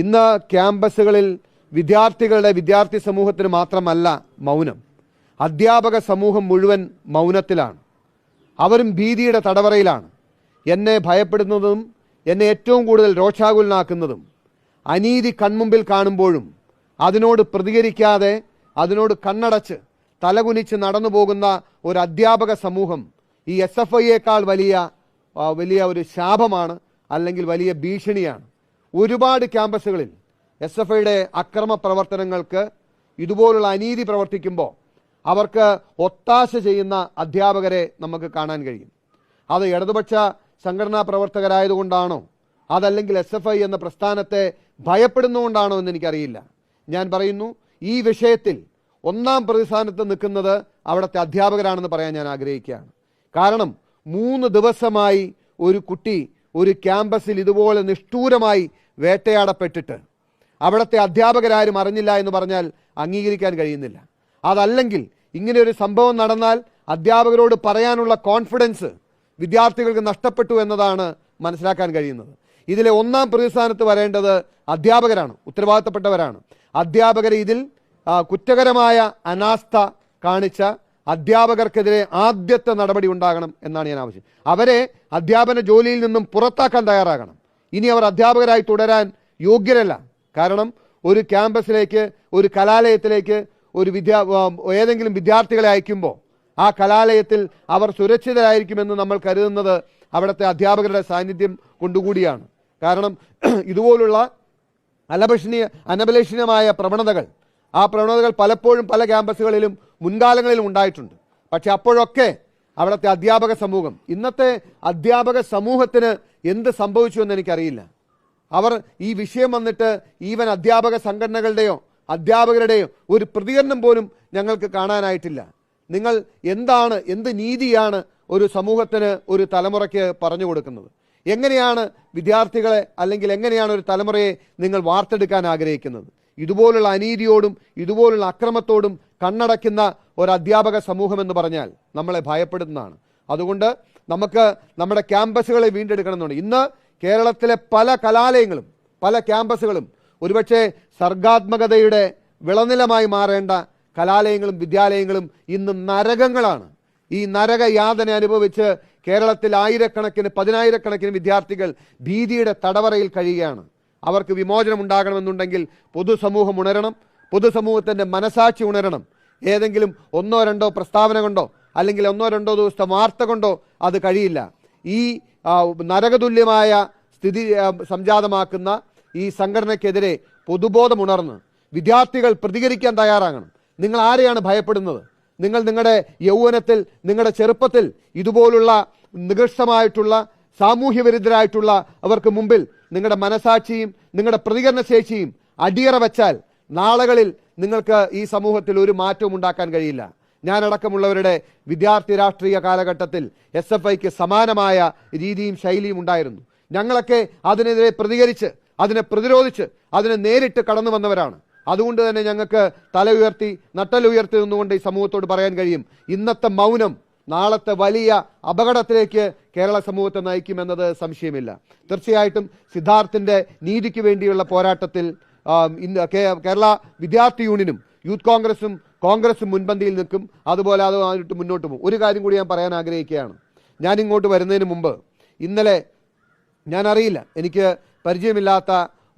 ഇന്ന് ക്യാമ്പസുകളിൽ വിദ്യാർത്ഥികളുടെ വിദ്യാർത്ഥി സമൂഹത്തിന് മാത്രമല്ല മൗനം. അധ്യാപക സമൂഹം മുഴുവൻ മൗനത്തിലാണ്. അവരും ഭീതിയുടെ തടവറയിലാണ്. എന്നെ ഭയപ്പെടുന്നതും എന്നെ ഏറ്റവും കൂടുതൽ രോഷാകുലനാക്കുന്നതും അനീതി കൺമുമ്പിൽ കാണുമ്പോഴും അതിനോട് പ്രതികരിക്കാതെ അതിനോട് കണ്ണടച്ച് തലകുനിച്ച് നടന്നു പോകുന്ന ഒരു അധ്യാപക സമൂഹം ഈ എസ് എഫ് ഐയേക്കാൾ വലിയ വലിയ ഒരു ശാപമാണ് അല്ലെങ്കിൽ വലിയ ഭീഷണിയാണ്. ഒരുപാട് ക്യാമ്പസുകളിൽ എസ് എഫ് ഐയുടെ അക്രമ പ്രവർത്തനങ്ങൾക്ക് ഇതുപോലുള്ള അനീതി പ്രവർത്തിക്കുമ്പോൾ അവർക്ക് ഒത്താശ ചെയ്യുന്ന അധ്യാപകരെ നമുക്ക് കാണാൻ കഴിയും. അത് ഇടതുപക്ഷ സംഘടനാ പ്രവർത്തകരായതുകൊണ്ടാണോ? അതല്ലെങ്കിൽ എസ് എഫ് ഐ എന്ന പ്രസ്ഥാനത്തെ ഭയപ്പെടുന്നുകൊണ്ടാണോ എന്ന് എനിക്കറിയില്ല. ഞാൻ പറയുന്നു ഈ വിഷയത്തിൽ ഒന്നാം പ്രതിസ്ഥാനത്ത് നിൽക്കുന്നത് അവിടുത്തെ അധ്യാപകരാണെന്ന് പറയാൻ ഞാൻ ആഗ്രഹിക്കുകയാണ്. കാരണം മൂന്ന് ദിവസമായി ഒരു കുട്ടി ഒരു ക്യാമ്പസിൽ ഇതുപോലെ നിഷ്ഠൂരമായി വേട്ടയാടപ്പെട്ടിട്ട് അവിടുത്തെ അധ്യാപകരാരും അറിഞ്ഞില്ല എന്ന് പറഞ്ഞാൽ അംഗീകരിക്കാൻ കഴിയുന്നില്ല. അതല്ലെങ്കിൽ ഇങ്ങനെ ഒരു സംഭവം നടന്നാൽ അധ്യാപകരോട് പറയാനുള്ള കോൺഫിഡൻസ് വിദ്യാർത്ഥികൾക്ക് നഷ്ടപ്പെട്ടു എന്നതാണ് മനസ്സിലാക്കാൻ കഴിയുന്നത്. ഇതിലെ ഒന്നാം പ്രതിസ്ഥാനത്ത് വരേണ്ടത് അധ്യാപകരാണ് ഉത്തരവാദിത്തപ്പെട്ടവരാണ്. അധ്യാപകരെ ഇതിൽ കുറ്റകരമായ അനാസ്ഥ കാണിച്ച അധ്യാപകർക്കെതിരെ ആദ്യത്തെ നടപടി ഉണ്ടാകണം എന്നാണ് ഞാൻ ആവശ്യം. അവരെ അധ്യാപന ജോലിയിൽ നിന്നും പുറത്താക്കാൻ തയ്യാറാകണം. ഇനി അവർ അധ്യാപകരായി തുടരാൻ യോഗ്യരല്ല. കാരണം ഒരു ക്യാമ്പസിലേക്ക് ഒരു കലാലയത്തിലേക്ക് ഒരു വിദ്യാ ഏതെങ്കിലും വിദ്യാർത്ഥികളെ അയക്കുമ്പോൾ ആ കലാലയത്തിൽ അവർ സുരക്ഷിതരായിരിക്കുമെന്ന് നമ്മൾ കരുതുന്നത് അവിടുത്തെ അധ്യാപകരുടെ സാന്നിധ്യം കൊണ്ടുകൂടിയാണ്. കാരണം ഇതുപോലുള്ള അലഭഷണീയ അനഭലഷണീയമായ പ്രവണതകൾ ആ പ്രവണതകൾ പലപ്പോഴും പല ക്യാമ്പസുകളിലും മുൻകാലങ്ങളിലും ഉണ്ടായിട്ടുണ്ട്. പക്ഷെ അപ്പോഴൊക്കെ അവിടുത്തെ അധ്യാപക സമൂഹം ഇന്നത്തെ അധ്യാപക സമൂഹത്തിന് എന്ത് സംഭവിച്ചു എന്ന് എനിക്കറിയില്ല. അവർ ഈ വിഷയം വന്നിട്ട് ഈവൻ അധ്യാപക സംഘടനകളുടെയോ അധ്യാപകരുടെയോ ഒരു പ്രതികരണം പോലും ഞങ്ങൾക്ക് കാണാനായിട്ടില്ല. നിങ്ങൾ എന്താണ് എന്ത് നീതിയാണ് ഒരു സമൂഹത്തിന് ഒരു തലമുറയ്ക്ക് പറഞ്ഞു കൊടുക്കുന്നത്? എങ്ങനെയാണ് വിദ്യാർത്ഥികളെ അല്ലെങ്കിൽ എങ്ങനെയാണ് ഒരു തലമുറയെ നിങ്ങൾ വാർത്തെടുക്കാൻ ആഗ്രഹിക്കുന്നത്? ഇതുപോലുള്ള അനീതിയോടും ഇതുപോലുള്ള അക്രമത്തോടും കണ്ണടയ്ക്കുന്ന ഒരു അധ്യാപക സമൂഹം എന്ന് പറഞ്ഞാൽ നമ്മളെ ഭയപ്പെടുന്നതാണ്. അതുകൊണ്ട് നമുക്ക് നമ്മുടെ ക്യാമ്പസുകളെ വീണ്ടെടുക്കണമെന്നുണ്ട്. ഇന്ന് കേരളത്തിലെ പല കലാലയങ്ങളും പല ക്യാമ്പസുകളും ഒരുപക്ഷെ സർഗാത്മകതയുടെ വിളനിലമായി മാറേണ്ട കലാലയങ്ങളും വിദ്യാലയങ്ങളും ഇന്ന് നരകങ്ങളാണ്. ഈ നരക യാതന അനുഭവിച്ച് കേരളത്തിൽ ആയിരക്കണക്കിന് പതിനായിരക്കണക്കിന് വിദ്യാർത്ഥികൾ ഭീതിയുടെ തടവറയിൽ കഴിയുകയാണ്. അവർക്ക് വിമോചനം ഉണ്ടാകണമെന്നുണ്ടെങ്കിൽ പൊതുസമൂഹം ഉണരണം പൊതുസമൂഹത്തിന്റെ മനസാക്ഷി ഉണരണം. ഏതെങ്കിലും ഒന്നോ രണ്ടോ പ്രസ്താവന കൊണ്ടോ അല്ലെങ്കിൽ ഒന്നോ രണ്ടോ ദിവസത്തെ വാർത്ത കൊണ്ടോ അത് കഴിയില്ല. ഈ നരകതുല്യമായ സ്ഥിതി സംജാതമാക്കുന്ന ഈ സംഘടനയ്ക്കെതിരെ പൊതുബോധമുണർന്ന് വിദ്യാർത്ഥികൾ പ്രതികരിക്കാൻ തയ്യാറാകണം. നിങ്ങൾ ആരെയാണ് ഭയപ്പെടുന്നത്? നിങ്ങൾ നിങ്ങളുടെ യൗവനത്തിൽ നിങ്ങളുടെ ചെറുപ്പത്തിൽ ഇതുപോലുള്ള നികൃഷ്ടമായിട്ടുള്ള സാമൂഹ്യ വിരുദ്ധരായിട്ടുള്ള അവർക്ക് മുമ്പിൽ നിങ്ങളുടെ മനസാക്ഷിയും നിങ്ങളുടെ പ്രതികരണ ശേഷിയും അടിയറ വെച്ചാൽ നാളുകളിൽ നിങ്ങൾക്ക് ഈ സമൂഹത്തിൽ ഒരു മാറ്റവും ഉണ്ടാക്കാൻ കഴിയില്ല. ഞാനടക്കമുള്ളവരുടെ വിദ്യാർത്ഥി രാഷ്ട്രീയ കാലഘട്ടത്തിൽ എസ് എഫ് ഐക്ക് സമാനമായ രീതിയും ശൈലിയും ഉണ്ടായിരുന്നു. ഞങ്ങളൊക്കെ അതിനെതിരെ പ്രതികരിച്ച് അതിനെ പ്രതിരോധിച്ച് അതിനെ നേരിട്ട് കടന്നു വന്നവരാണ്. അതുകൊണ്ട് തന്നെ ഞങ്ങൾക്ക് തല ഉയർത്തി നട്ടലുയർത്തി നിന്നുകൊണ്ട് ഈ സമൂഹത്തോട് പറയാൻ കഴിയും. ഇന്നത്തെ മൗനം നാളത്തെ വലിയ അപകടത്തിലേക്ക് കേരള സമൂഹത്തെ നയിക്കുമെന്നത് സംശയമില്ല. തീർച്ചയായിട്ടും സിദ്ധാർത്ഥിന്റെ നീതിക്ക് വേണ്ടിയുള്ള പോരാട്ടത്തിൽ ഇന്ന് കേരള വിദ്യാർത്ഥി യൂണിയനും യൂത്ത് കോൺഗ്രസും കോൺഗ്രസും മുൻപന്തിയിൽ നിൽക്കും. അതുപോലെ അതുമായിട്ട് മുന്നോട്ട് പോകും. ഒരു കാര്യം കൂടി ഞാൻ പറയാൻ ആഗ്രഹിക്കുകയാണ്. ഞാൻ ഇങ്ങോട്ട് വരുന്നതിന് മുമ്പ് ഇന്നലെ ഞാൻ അറിയില്ല എനിക്ക് പരിചയമില്ലാത്ത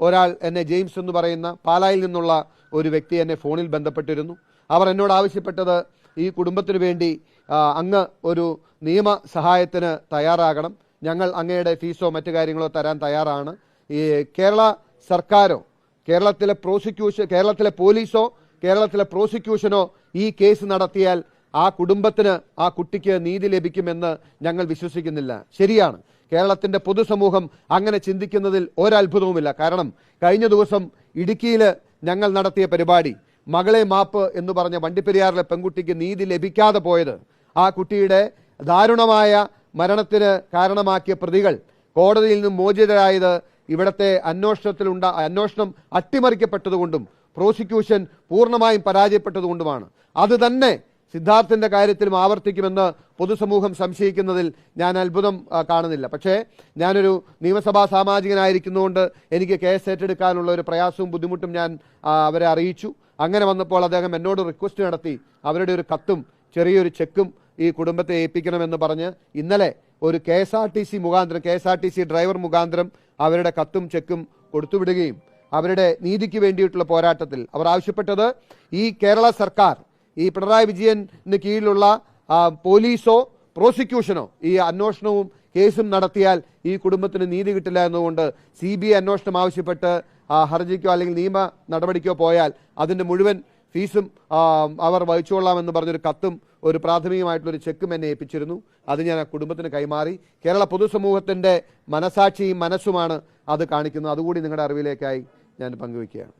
ഒരാൾ എന്നെ ജെയിംസ് എന്ന് പറയുന്ന പാലായിൽ നിന്നുള്ള ഒരു വ്യക്തി എന്നെ ഫോണിൽ ബന്ധപ്പെട്ടിരുന്നു. അവർ എന്നോട് ആവശ്യപ്പെട്ടത് ഈ കുടുംബത്തിന് വേണ്ടി അങ്ങ് ഒരു നിയമ സഹായത്തിന് തയ്യാറാകണം. ഞങ്ങൾ അങ്ങയുടെ ഫീസോ മറ്റു കാര്യങ്ങളോ തരാൻ തയ്യാറാണ്. ഈ കേരള സർക്കാരോ കേരളത്തിലെ പ്രോസിക്യൂഷൻ കേരളത്തിലെ പോലീസോ കേരളത്തിലെ പ്രോസിക്യൂഷനോ ഈ കേസ് നടത്തിയാൽ ആ കുടുംബത്തിന് ആ കുട്ടിക്ക് നീതി ലഭിക്കുമെന്ന് ഞങ്ങൾ വിശ്വസിക്കുന്നില്ല. ശരിയാണ്. കേരളത്തിന്റെ പൊതുസമൂഹം അങ്ങനെ ചിന്തിക്കുന്നതിൽ ഒരത്ഭുതവുമില്ല. കാരണം കഴിഞ്ഞ ദിവസം ഇടുക്കിയിൽ ഞങ്ങൾ നടത്തിയ പരിപാടി മകളെ മാപ്പ് എന്ന് പറഞ്ഞ വണ്ടിപ്പെരിയാറിലെ പെൺകുട്ടിക്ക് നീതി ലഭിക്കാതെ പോയത് ആ കുട്ടിയുടെ ദാരുണമായ മരണത്തിന് കാരണമാക്കിയ പ്രതികൾ കോടതിയിൽ നിന്നും മോചിതരായത് ഇവിടത്തെ അന്വേഷണത്തിലുണ്ട അന്വേഷണം അട്ടിമറിക്കപ്പെട്ടതുകൊണ്ടും പ്രോസിക്യൂഷൻ പൂർണമായും പരാജയപ്പെട്ടതുകൊണ്ടുമാണ്. അത് തന്നെ സിദ്ധാർത്ഥിന്റെ കാര്യത്തിലും ആവർത്തിക്കുമെന്ന് പൊതുസമൂഹം സംശയിക്കുന്നതിൽ ഞാൻ അത്ഭുതം കാണുന്നില്ല. പക്ഷേ ഞാനൊരു നിയമസഭാ സാമാജികനായിരിക്കുന്നതുകൊണ്ട് എനിക്ക് കേസ് ഏറ്റെടുക്കാനുള്ള ഒരു പ്രയാസവും ബുദ്ധിമുട്ടും ഞാൻ അവരെ അറിയിച്ചു. അങ്ങനെ വന്നപ്പോൾ അദ്ദേഹം എന്നോട് റിക്വസ്റ്റ് നടത്തി. അവരുടെ ഒരു കത്തും ചെറിയൊരു ചെക്കും ഈ കുടുംബത്തെ ഏൽപ്പിക്കണമെന്ന് പറഞ്ഞ് ഇന്നലെ ഒരു K S R T C മുഖാന്തരം K S R T C driver മുഖാന്തരം അവരുടെ കത്തും ചെക്കും കൊടുത്തുവിടുകയും അവരുടെ നീതിക്ക് വേണ്ടിയിട്ടുള്ള പോരാട്ടത്തിൽ അവർ ആവശ്യപ്പെട്ടത് ഈ കേരള സർക്കാർ ഈ പിണറായി വിജയന് കീഴിലുള്ള പോലീസോ പ്രോസിക്യൂഷനോ ഈ അന്വേഷണവും കേസും നടത്തിയാൽ ഈ കുടുംബത്തിന് നീതി കിട്ടില്ല എന്നുകൊണ്ട് സി ബി ഐ അന്വേഷണം ആവശ്യപ്പെട്ട് ഹർജിക്കോ അല്ലെങ്കിൽ നിയമ നടപടിക്കോ പോയാൽ അതിന്റെ മുഴുവൻ ഫീസും അവർ വഹിച്ചുകൊള്ളാമെന്ന് പറഞ്ഞൊരു കത്തും ഒരു പ്രാഥമികമായിട്ടുള്ളൊരു ചെക്കും എന്നെ ഏൽപ്പിച്ചിരുന്നു. അത് ഞാൻ ആ കുടുംബത്തിന് കൈമാറി. കേരള പൊതുസമൂഹത്തിന്റെ മനസാക്ഷിയും മനസ്സുമാണ് അത് കാണിക്കുന്നത്. അതുകൂടി നിങ്ങളുടെ അറിവിലേക്കായി ഞാൻ പങ്കുവയ്ക്കുകയാണ്.